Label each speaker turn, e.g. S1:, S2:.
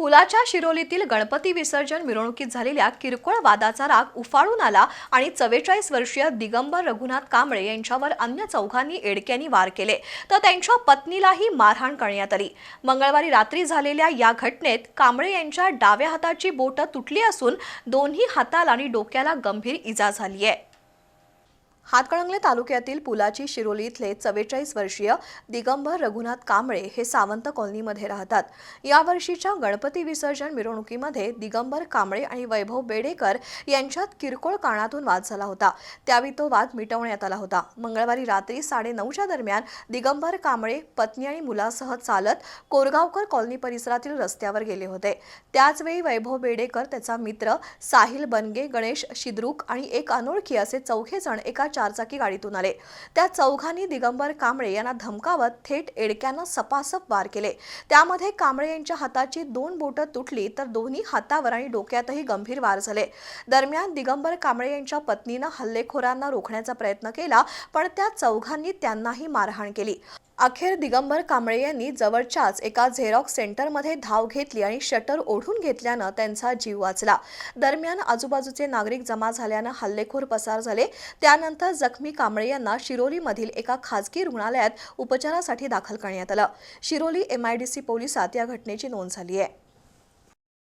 S1: पुलाच्या शिरोलीतील गणपती विसर्जन मिरवणुकीत झालेल्या किरकोळ वादाचा राग उफाळून आला आणि चव्वेचाळीस वर्षीय दिगंबर रघुनाथ कांबळे यांच्यावर अन्य चौघांनी एडक्यांनी वार केले. तर त्यांच्या पत्नीलाही मारहाण करण्यात आली. मंगळवारी रात्री झालेल्या या घटनेत कांबळे यांच्या डाव्या हाताची बोटं तुटली असून दोन्ही हाताला आणि डोक्याला गंभीर इजा झाली आहे. हातकणंगले तालुक्यातील पुलाची शिरोली इथले चव्वेचाळीस वर्षीय दिगंबर रघुनाथ कांबळे हे सावंत कॉलनीमध्ये राहतात. या वर्षीच्या गणपती विसर्जन मिरवणुकीमध्ये दिगंबर कांबळे आणि वैभव बेडेकर यांच्यात किरकोळ कारणातून वाद झाला होता. त्यावेळी तो वाद मिटवण्यात आला होता. मंगळवारी रात्री साडेनऊच्या दरम्यान दिगंबर कांबळे पत्नी आणि मुलासह चालत कोरगावकर कॉलनी परिसरातील रस्त्यावर गेले होते. त्याचवेळी वैभव बेडेकर त्याचा मित्र साहिल बनगे गणेश शिद्रुक आणि एक अनोळखी असे चौघे जण एका चारचाकी गाडीतून आले. त्या चौघांनी दिगंबर कांबळे यांना धमकावत थेट एडक्यानं सपासप वार केले. त्यामध्ये कांबळे यांच्या हाताची दोन बोटं तुटली तर दोन्ही हातावर आणि डोक्यातही गंभीर वार झाले. दरम्यान दिगंबर कांबळे यांच्या पत्नीनं हल्लेखोरांना रोखण्याचा प्रयत्न केला पण त्या चौघांनी त्यांनाही मारहाण केली. अखेर दिगंबर कांबळे यांनी जवळच्याच एका झेरॉक्स सेंटरमध्ये धाव घेतली आणि शटर ओढून घेतल्यानं त्यांचा जीव वाचला. दरम्यान आजूबाजूचे नागरिक जमा झाल्यानं हल्लेखोर पसार झाले. त्यानंतर जखमी कांबळे यांना शिरोलीमधील एका खासगी रुग्णालयात उपचारासाठी दाखल करण्यात आलं. शिरोली एमआयडीसी पोलिसात या घटनेची नोंद झाली आहे.